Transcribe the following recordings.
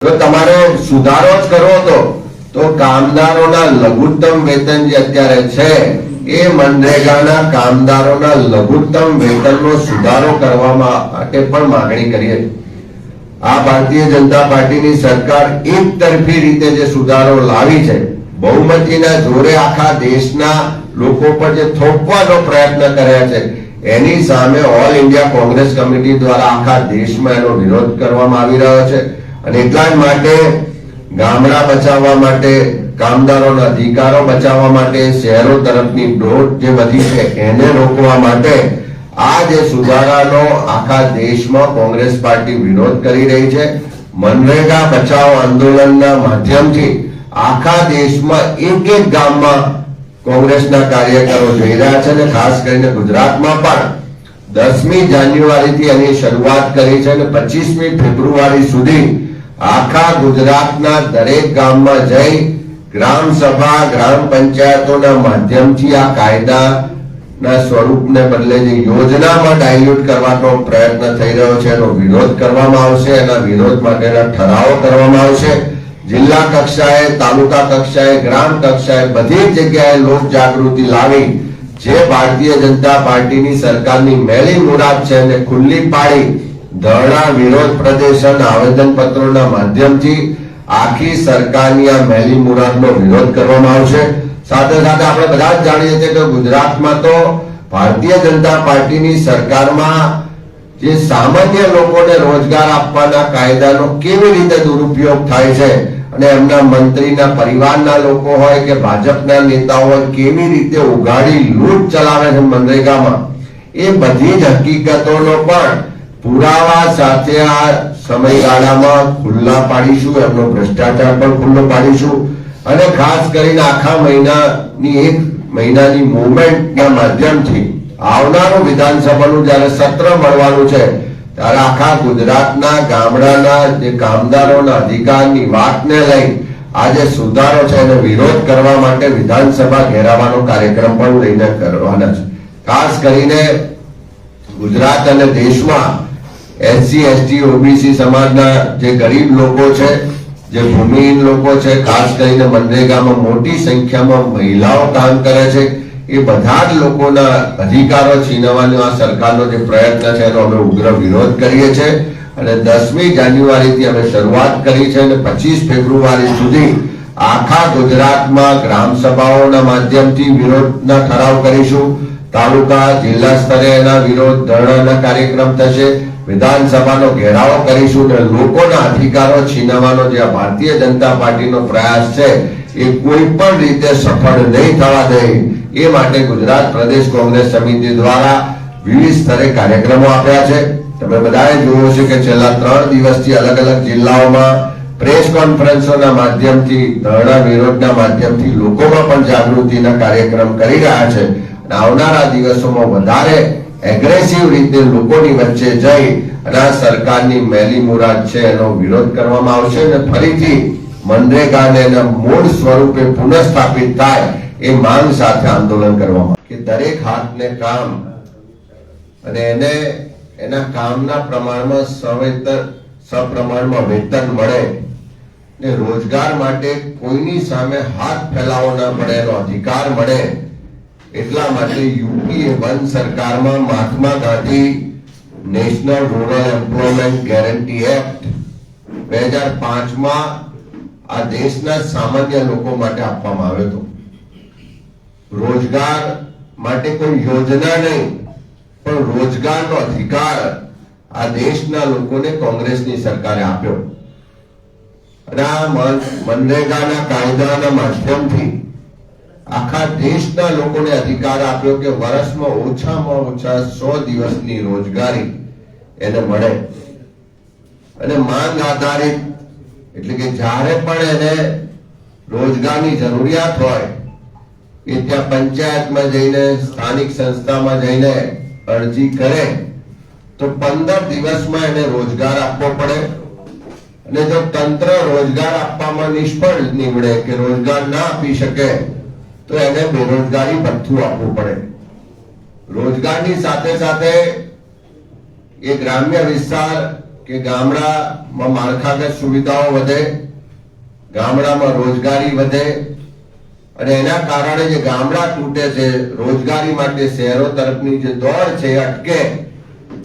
તમારે સુધારો જ કરવો હતો તો કામદારોના લઘુત્તમ વેતન જે અત્યારે છે, એ મનરેગાના કામદારોના લઘુત્તમ વેતનનો સુધારો કરવા માટે પણ માંગણી કરીએ આ ભારતીય જનતા પાર્ટીની સરકાર એક તરફી રીતે જે સુધારો લાવી છે, બહુમતીના જોરે આખા દેશના લોકો પર જે થોપવાનો પ્રયત્ન કર્યા છે, એની સામે ઓલ ઇન્ડિયા કોંગ્રેસ કમિટી દ્વારા આખા દેશમાં એનો વિરોધ કરવામાં આવી રહ્યો છે. અને એટલા જ માટે ગામડા બચાવવા માટે, કામદારોના અધિકારો બચાવવા માટે, શહેરો તરફની દોડ જે વધી છે એને રોકવા માટે આ જે સુધારાનો આખા દેશમાં કોંગ્રેસ પાર્ટી વિરોધ કરી રહી છે. મનરેગા બચાવ આંદોલનના માધ્યમથી આખા દેશમાં એક એક ગામમાં કોંગ્રેસના કાર્યકરો જઈ રહ્યા છે અને ખાસ કરીને ગુજરાતમાં પણ દસમી જાન્યુઆરીથી એની શરૂઆત કરી છે અને પચીસમી ફેબ્રુઆરી સુધી આખા ગુજરાતના દરેક ગામમાં જઈ ગ્રામ સભા, ગ્રામ પંચાયતોના માધ્યમથી આ કાયદાના સ્વરૂપને બદલે જે યોજનામાં ડાયલ્યુટ કરવાનો પ્રયત્ન થઈ રહ્યો છે, એનો વિરોધ કરવામાં આવશે, એના વિરોધ માટેના ઠરાવો કરવામાં આવશે. જિલ્લા કક્ષાએ, તાલુકા કક્ષાએ, ગ્રામ કક્ષાએ બધી જગ્યાએ લોક જાગૃતિ લાવી જે ભારતીય જનતા પાર્ટીની સરકારની મેલી મુરાદ છે ખુલ્લી પાડી ધરણા વિરોધ પ્રદર્શન આવેદન પત્રોના માધ્યમથી આખી સરકારની આ મહેલી મુરાદનો વિરોધ કરવામાં આવશે. સાથે સાથે આપણે બધા જ જાણીએ છીએ કે ગુજરાતમાં તો ભારતીય જનતા પાર્ટીની સરકારમાં જે સામાન્ય લોકોને રોજગાર આપવાના કાયદાનો કેવી રીતે દુરુપયોગ થાય છે અને એમના મંત્રીના પરિવારના લોકો હોય કે ભાજપના નેતાઓ કેવી રીતે ઉઘાડી લૂંટ ચલાવે છે મનરેગામાં, એ બધી જ હકીકતોનો પણ પુરાવા સાથે આ સમયગાળામાં ખુલ્લા પાડીશું, એમનો ભ્રષ્ટાચાર પણ ખુલ્લો પાડીશું. અને ખાસ કરીને આખા મહિનાની એક મહિનાની મૂવમેન્ટના માધ્યમથી આવનારું વિધાનસભાનું જ્યારે સત્ર મળવાનું છે, ત્યારે આખા ગુજરાતના ગામડાના જે કામદારોના અધિકારની વાતને લઈ આજે સુધારો છે એને વિરોધ કરવા માટે વિધાનસભા ઘેરાવાનો કાર્યક્રમ પણ લઈને કરવાના છે. ખાસ કરીને ગુજરાત અને દેશમાં એસસી એસટી ઓબીસી સમાજના જે ગરીબ લોકો છે, જે ભૂમિહીન લોકો છે, ખાસ કરીને મનરેગામાં મોટી સંખ્યામાં મહિલાઓ કામ કરે છે, એ બધા જ લોકોના અધિકારો છીનવાનો આ સરકારનો જે પ્રયત્ન છે, એનો અમે ઉગ્ર વિરોધ કરીએ છીએ અને દસમી જાન્યુઆરીથી અમે શરૂઆત કરી છે અને પચીસ ફેબ્રુઆરી સુધી આખા ગુજરાતમાં ગ્રામ સભાઓના માધ્યમથી વિરોધના ઠરાવ કરીશું. તાલુકા, જિલ્લા સ્તરે એના વિરોધ ધરણાના કાર્યક્રમ થશે. વિધાનસભાનો ઘેરાવો કરીશું અને લોકોના અધિકારો છીનવાનો જે ભારતીય જનતા પાર્ટીનો પ્રયાસ છે, એ કોઈ પણ રીતે સફળ નહીં થવા દે, એ માટે ગુજરાત પ્રદેશ કોંગ્રેસ સમિતિ દ્વારા વિવિધ સ્તરે કાર્યક્રમો આપ્યા છે. તમે બધાએ જોયું છે કે છેલ્લા ત્રણ દિવસથી અલગ અલગ જિલ્લાઓમાં પ્રેસ કોન્ફરન્સોના માધ્યમથી, ધરણા વિરોધના માધ્યમથી લોકોમાં પણ જાગૃતિના કાર્યક્રમ કરી રહ્યા છે. આવનારા દિવસોમાં વધારે એગ્રેસિવ રીતે લોકોની વચ્ચે જઈ અને આ સરકારની મેલી મુરાદ છે એનો વિરોધ કરવામાં આવશે અને ફરીથી મનરેગાને મૂળ સ્વરૂપે પુનઃસ્થાપિત થાય એ માંગ સાથે આંદોલન કરવામાં કે દરેક હાથને કામ અને એને એના કામના પ્રમાણમાં સવેતન સપ્રમાણમાં વેતન મળે ને રોજગાર માટે કોઈની સામે હાથ ફેલાવો ના પડે એનો અધિકાર મળે એટલા માટે યુપીએ વન સરકારમાં Mahatma Gandhi national rural employment guarantee act બે હજાર પાંચમાં આ દેશના સામાન્ય લોકો માટે આપવામાં આવ્યો હતો. રોજગાર માટે કોઈ યોજના નહીં, પણ રોજગારનો અધિકાર આ દેશના લોકોને કોંગ્રેસની સરકારે આપ્યો. અને આ મન- મનરેગાના કાયદાના માધ્યમથી આખા દેશના લોકોને અધિકાર આપ્યો કે વર્ષમાં ઓછામાં ઓછા સો દિવસની રોજગારી એને મળે. અને માંગ આધારિત, એટલે કે જ્યારે પણ એને રોજગારની જરૂરિયાત હોય, એ ત્યાં પંચાયતમાં જઈને, સ્થાનિક સંસ્થામાં જઈને અરજી કરે, તો પંદર દિવસમાં એને રોજગાર આપવો પડે. અને જો તંત્ર રોજગાર આપવામાં નિષ્ફળ નીવડે કે રોજગાર ના આપી શકે તો એને બેરોજગારી ભથ્થું આપવું પડે. રોજગારની સાથે સાથે એ ગ્રામ્ય વિસ્તાર કે ગામડામાં માળખાગત સુવિધાઓ વધે, ગામડામાં રોજગારી વધે અને એના કારણે જે ગામડા તૂટે છે, રોજગારી માટે શહેરો તરફની જે દોડ છે, અટકે,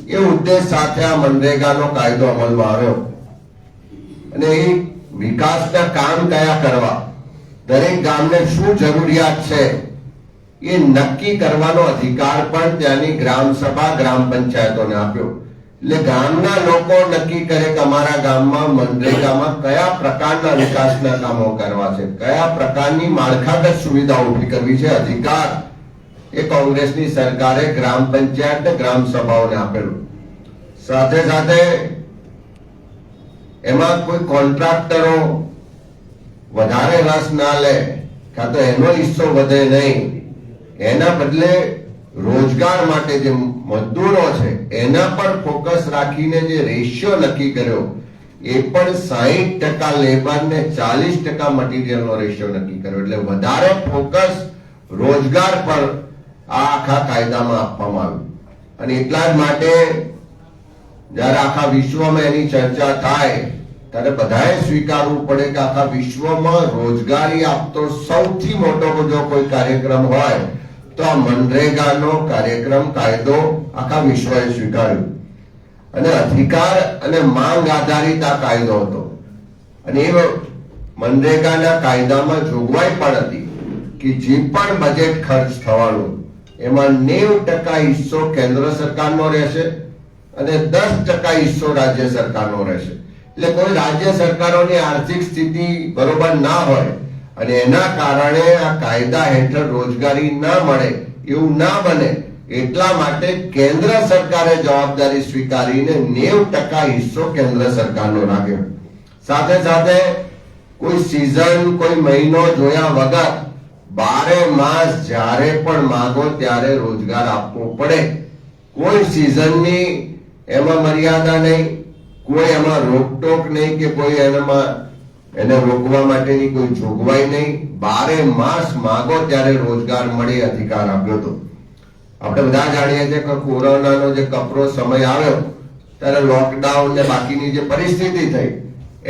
એ ઉદ્દેશ સાથે આ મનરેગાનો કાયદો અમલમાં આવ્યો. અને એ વિકાસના કામ કયા કરવા? દરેક ગામને શું જરૂરિયાત છે? એ નક્કી કરવાનો અધિકાર પણ ત્યાંની ગ્રામ સભા, ગ્રામ પંચાયતોને આપ્યો. એટલે ગામના લોકો નક્કી કરે કે અમારા ગામમાં, મનરેગામાં કયા પ્રકારના વિકાસના કામો કરવા છે? કયા પ્રકારની માળખાગત સુવિધા ઊભી કરવી છે? અધિકાર એ કોંગ્રેસની સરકારે ગ્રામ પંચાયત ગ્રામ સભાઓને આપેલું. સાથે સાથે એમાં કોઈ કોન્ટ્રાક્ટરો વધારે રસ ના લે, કાં તો એનો હિસ્સો વધે નહીં. એના બદલે રોજગાર માટે જે મજદૂરો છે, એના પર ફોકસ રાખીને જે રેશિયો નક્કી કર્યો, એ પણ સાહીઠ ટકા લેબર ને ચાલીસ ટકા મટીરિયલનો રેશિયો નક્કી કર્યો. એટલે વધારે ફોકસ રોજગાર પર આ આખા કાયદામાં આપવામાં આવ્યું. અને એટલા જ માટે જ્યારે આખા વિશ્વમાં એની ચર્ચા થાય ત્યારે બધાએ સ્વીકારવું પડે કે આખા વિશ્વમાં રોજગારી આપતો સૌથી મોટો જો કોઈ કાર્યક્રમ હોય, તો આ મનરેગાનો કાર્યક્રમ કાયદો આખા વિશ્વએ સ્વીકાર્યો. અને અધિકાર અને માંગ આધારિત આ કાયદો હતો. અને એ મનરેગાના કાયદામાં જોગવાઈ પણ હતી કે જે પણ બજેટ ખર્ચ થવાનું, એમાં નેવ ટકા હિસ્સો કેન્દ્ર સરકારનો રહેશે અને દસ ટકા હિસ્સો રાજ્ય સરકારનો રહેશે. એટલે કોઈ રાજ્ય સરકારોની આર્થિક સ્થિતિ બરોબર ના હોય અને એના કારણે આ કાયદા હેઠળ રોજગારી ના મળે એવું ના બને, એટલા માટે કેન્દ્ર સરકારે જવાબદારી સ્વીકારીને નેવ ટકા હિસ્સો કેન્દ્ર સરકારનો રાખ્યો. સાથે સાથે કોઈ સિઝન કોઈ મહિનો જોયા વગર બારે માસ જ્યારે પણ માગો ત્યારે રોજગાર આપવો પડે. કોઈ સિઝનની એમાં મર્યાદા નહીં કોઈ એમાં રોકટોક નહીં કે કોઈ એનામાં એને રોકવા માટેની કોઈ જોગવાઈ નહીં. બારે માસ માગો ત્યારે રોજગાર મળે અધિકાર આપ્યો હતો આપણે બધા જાણીએ છીએ કે કોરોનાનો જે કપરો સમય આવ્યો, ત્યારે લોકડાઉન ને બાકીની જે પરિસ્થિતિ થઈ,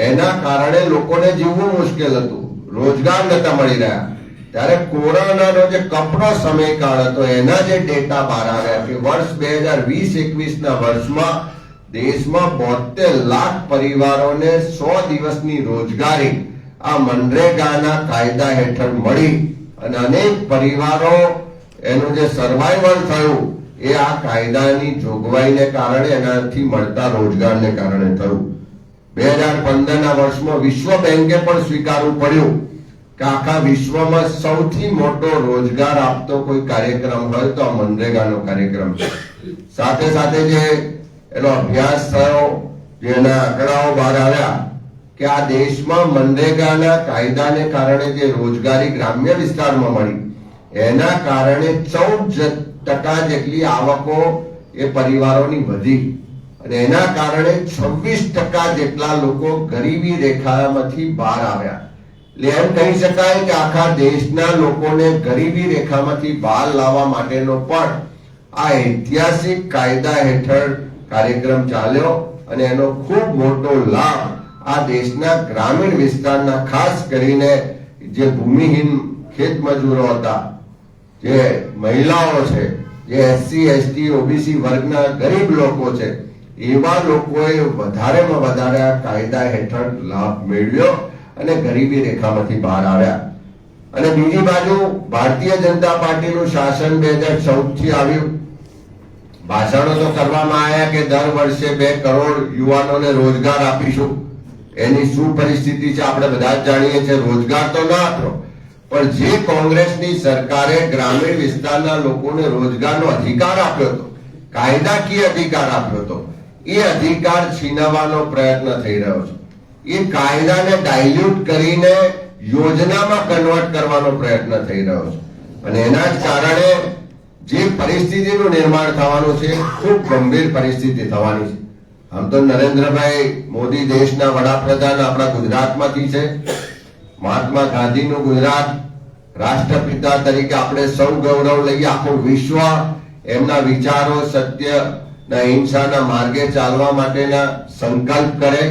એના કારણે લોકોને જીવવું મુશ્કેલ હતું. રોજગાર નતા મળી રહ્યા. ત્યારે કોરોનાનો જે કપરો સમયકાળ હતો, એના જે ડેટા બહાર આવ્યા કે વર્ષ બે હજાર વીસ એકવીસ ના વર્ષમાં દેશમાં બોતેર લાખ પરિવારોને સો દિવસની રોજગારી આ મનરેગાના કાયદા હેઠળ મળી અને અનેક પરિવારો એનું જે સર્વાઈવલ થયું એ આ કાયદાની જોગવાઈને કારણે એનાથી મળતા રોજગારને કારણે થયું. બે હજાર પંદરના વર્ષમાં વિશ્વ બેંકે પણ સ્વીકારવું પડ્યું કે આખા વિશ્વમાં સૌથી મોટો રોજગાર આપતો કોઈ કાર્યક્રમ હોય તો આ મનરેગાનો કાર્યક્રમ છે. સાથે સાથે જે એનો અભ્યાસ થયો, જેના આંકડાઓ બહાર આવ્યા કે આ દેશમાં મનરેગાના કાયદાને કારણે જે રોજગારી ગ્રામ્ય વિસ્તારમાં મળી, એના કારણે ચૌદ ટકા જેટલી આવકો એ પરિવારોની વધી અને એના કારણે છવ્વીસ ટકા જેટલા લોકો ગરીબી રેખામાંથી બહાર આવ્યા. એટલે એમ કહી શકાય કે આખા દેશના લોકોને ગરીબી રેખામાંથી બહાર લાવવા માટેનો પણ આ ઐતિહાસિક કાયદા હેઠળ કાર્યક્રમ ચાલ્યો અને એનો ખૂબ મોટો લાભ આ દેશના ગ્રામીણ વિસ્તારના ખાસ કરીને જે ભૂમિહીન ખેત મજૂરો હતા, જે મહિલાઓ છે, જે એસસી એસટી ઓબીસી વર્ગના ગરીબ લોકો છે, એવા લોકોએ વધારેમાં વધારે આ કાયદા હેઠળ લાભ મેળવ્યો અને ગરીબી રેખામાંથી બહાર આવ્યા. અને બીજી બાજુ ભારતીય જનતા પાર્ટીનું શાસન બે હજાર ચૌદથી આવ્યું. ભાષણો તો કરવામાં આવ્યા કે દર વર્ષે બે કરોડ યુવાનોને રોજગાર આપીશું. એની શું પરિસ્થિતિ છે આપણે બધા જ જાણીએ છીએ. રોજગાર તો ના આપો પણ જે કોંગ્રેસની સરકારે ગ્રામીણ વિસ્તારના લોકોને રોજગારનો અધિકાર આપ્યો હતો કાયદાકીય અધિકાર આપ્યો હતો, એ અધિકાર છીનવવાનો પ્રયત્ન થઈ રહ્યો છે. એ કાયદાને ડાયલ્યુટ કરીને યોજનામાં કન્વર્ટ કરવાનો પ્રયત્ન થઈ રહ્યો છે. અને એના જ કારણે જે પરિસ્થિતિનું નિર્માણ થવાનું છે, ખૂબ ગંભીર પરિસ્થિતિ થવાની છે. આમ તો નરેન્દ્રભાઈ મોદી દેશના વડાપ્રધાન આપણા ગુજરાતમાંથી છે. મહાત્મા ગાંધીનું ગુજરાત રાષ્ટ્રપિતા તરીકે આપણે સૌ ગૌરવ લઈએ, આખું વિશ્વ એમના વિચારો સત્ય ના અહિંસાના માર્ગે ચાલવા માટેના સંકલ્પ કરે.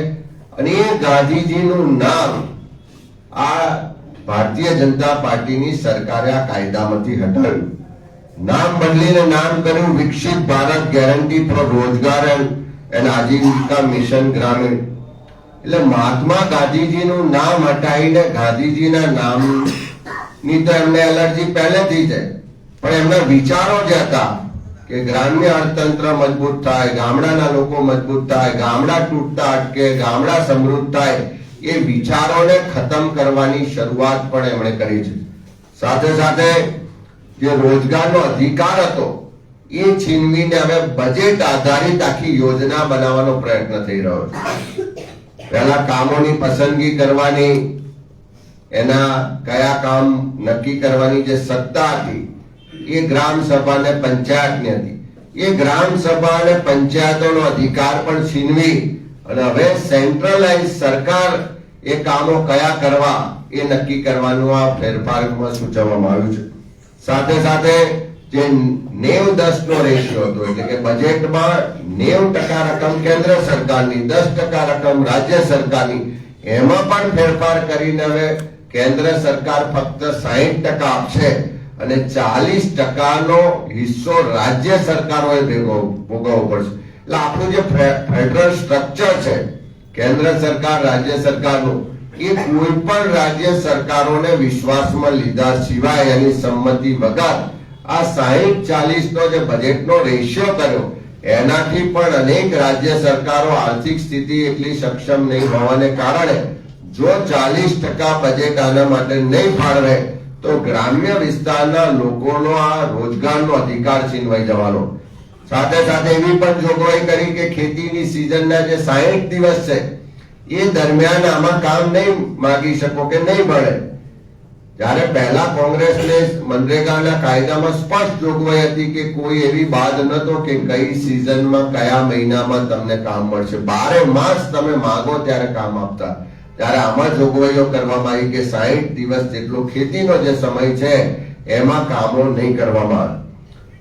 અને એ ગાંધીજીનું નામ આ ભારતીય જનતા પાર્ટીની સરકારે આ કાયદામાંથી હટાવ્યું. નામ બદલીને નામ કર્યું, Viksit Bharat guarantee for Rozgar and Ajeevika mission Gramin. એટલે મહાત્મા ગાંધીજીનું નામ હટાવીને ગાંધીજીના નામની તો એમને એલર્જી પહેલેથી છે. પણ એમના વિચારો જે હતા કે ગ્રામ્ય અર્થતંત્ર મજબૂત થાય, ગામડાના લોકો મજબૂત થાય, ગામડા તૂટતા અટકે, ગામડા સમૃદ્ધ થાય, એ વિચારોને ખતમ કરવાની શરૂઆત પણ એમણે કરી છે. સાથે સાથે જે રોજગારનો અધિકાર હતો. એ છીનવીને હવે બજેટ આધારિત આખી યોજના બનાવવાનો પ્રયત્ન થઈ રહ્યો છે. પહેલા કામોની પસંદગી કરવાની, એના કયા કામ નક્કી કરવાની જે સત્તા હતી, એ ગ્રામ સભા અને પંચાયતની હતી. એ ગ્રામ સભા અને પંચાયતોનો અધિકાર પણ છીનવી અને હવે સેન્ટ્રલાઇઝ સરકાર એ કામો કયા કરવા એ નક્કી કરવાનું આ ફેરફારમાં સૂચવવામાં આવ્યું છે. સાથે સાથે જે નેવ દસ નો રેશિયો હતો, એટલે કે બજેટમાં નેવ ટકા રકમ કેન્દ્ર સરકારની, દસ ટકા રકમ રાજ્ય સરકારની, એમાં પણ ફેરફાર કરીને હવે કેન્દ્ર સરકાર ફક્ત સાહીઠ ટકા આપશે અને ચાલીસ ટકાનો હિસ્સો રાજ્ય સરકારોએ ભેગો ભોગવવો પડશે. એટલે આપણું જે ફેડરલ સ્ટ્રક્ચર છે, કેન્દ્ર સરકાર, રાજ્ય સરકારનું એ કોઈ પણ રાજ્ય સરકારોને વિશ્વાસમાં લીધા સિવાય એની સંમતિ વગર આ સાહીઠ ચાલીસ નો જે બજેટનો રેશિયો કર્યો, એનાથી પણ અનેક રાજ્ય સરકારો આર્થિક સ્થિતિ એટલી સક્ષમ નહીં હોવાને કારણે જો ચાલીસ ટકા બજેટ આના માટે નહીં ફાળવે, તો ગ્રામ્ય વિસ્તારના લોકોનો આ રોજગારનો અધિકાર છીનવાઈ જવાનો. સાથે સાથે એવી પણ જોગવાઈ કરી કે ખેતીની સિઝનના જે સાહીઠ દિવસ છે એ દરમિયાન આમાં કામ નહીં માગી શકો કે નહીં મળે. જ્યારે પહેલા કોંગ્રેસને મનરેગાના કાયદામાં સ્પષ્ટ જોગવાઈ હતી કે કોઈ એવી બાદ નતો કે કઈ સિઝનમાં, કયા મહિનામાં તમને કામ મળશે. બારે માસ તમે માગો ત્યારે કામ આપતા. ત્યારે આમાં જોગવાઈઓ કરવામાં આવી કે સાહીઠ દિવસ જેટલો ખેતીનો જે સમય છે, એમાં કામો નહીં કરવામાં આવે.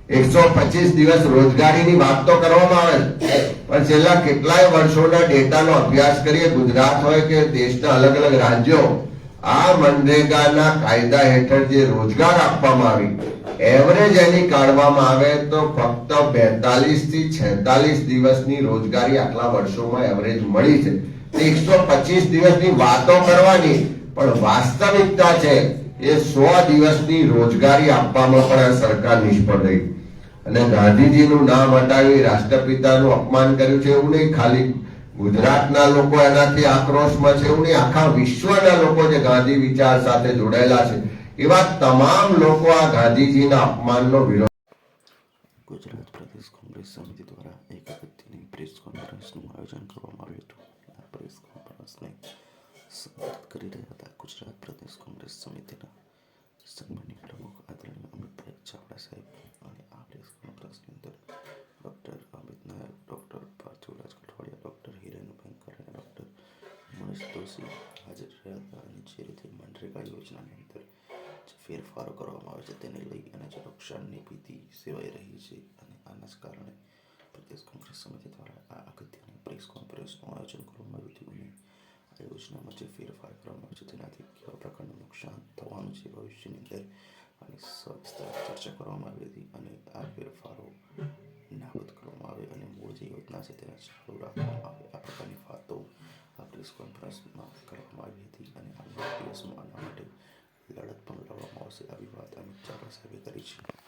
એકસો પચીસ દિવસ રોજગારીની વાત તો કરવામાં આવે. પણ છેલ્લા કેટલાય વર્ષોના ડેટાનો અભ્યાસ કરીએ, ગુજરાત હોય કે દેશના અલગ અલગ રાજ્યો, આ મનરેગાના કાયદા હેઠળ જે રોજગાર આપવામાં આવી એવરેજ એની કાઢવામાં આવે તો ફક્ત બેતાલીસથી છેતાલીસ દિવસની રોજગારી આટલા વર્ષોમાં એવરેજ મળી છે. એકસો પચીસ દિવસની વાતો કરવાની, પણ વાસ્તવિકતા છે એ સો દિવસની રોજગારી આપવામાં પણ આ સરકાર નિષ્ફળ રહી. અને ગાંધીજીનું નામ હટાવી રાષ્ટ્રપિતાનું અપમાન કર્યું છે એવું નહીં, ખાલી ગુજરાતના લોકો એનાથી આક્રોશમાં છે એવું નહીં, આખા વિશ્વના લોકો જે ગાંધી વિચાર સાથે જોડાયેલા છે. એવા તમામ લોકો આ ગાંધીજીના અપમાનનો વિરોધ ગુજરાત પ્રદેશ કોંગ્રેસ સમિતિ દ્વારા એક અગત્યની પ્રેસ કોન્ફરન્સનું આયોજન કરવામાં આવ્યું હતું. આ પ્રેસ કોન્ફરન્સને સંબોધિત કરી રહ્યા હતા ગુજરાત પ્રદેશ કોંગ્રેસ સમિતિના સન્માનીય પ્રમુખ ચાવડા સાહેબ અને આ પ્રેસ કોન્ફરન્સની અંદર doctor Amit Nayak, doctor Parthivraj Kathwadiya, doctor Hirenbhai અને ડૉક્ટર મનીષ દોશી હાજર રહ્યા હતા અને જે રીતે મનરેગા યોજનાની અંદર જે ફેરફારો કરવામાં આવે છે તેને લઈ અને જે નુકસાનની ભીતિ સેવાઈ રહી છે અને આના જ કારણે પ્રદેશ કોંગ્રેસ સમિતિ દ્વારા આ અગત્યની પ્રેસ કોન્ફરન્સનું આયોજન કરવામાં આવ્યું હતું અને આ યોજનામાં જે ફેરફાર કરવામાં આવે છે તેનાથી કેવા પ્રકારનું નુકસાન થવાનું છે, ભવિષ્યની અંદર અને સવિસ્તાર ચર્ચા કરવામાં આવી હતી અને આ ફેરફારો નાબૂદ કરવામાં આવે અને મૂળ જે યોજના છે તેને ચાલુ રાખવામાં આવે. આ પ્રકારની વાતો આ પ્રેસ કોન્ફરન્સમાં કરવામાં આવી હતી અને આ દિવસમાં આના માટે લડત પણ લડવામાં આવશે. આવી વાત અમિત ચાવડા સાહેબે કરી છે.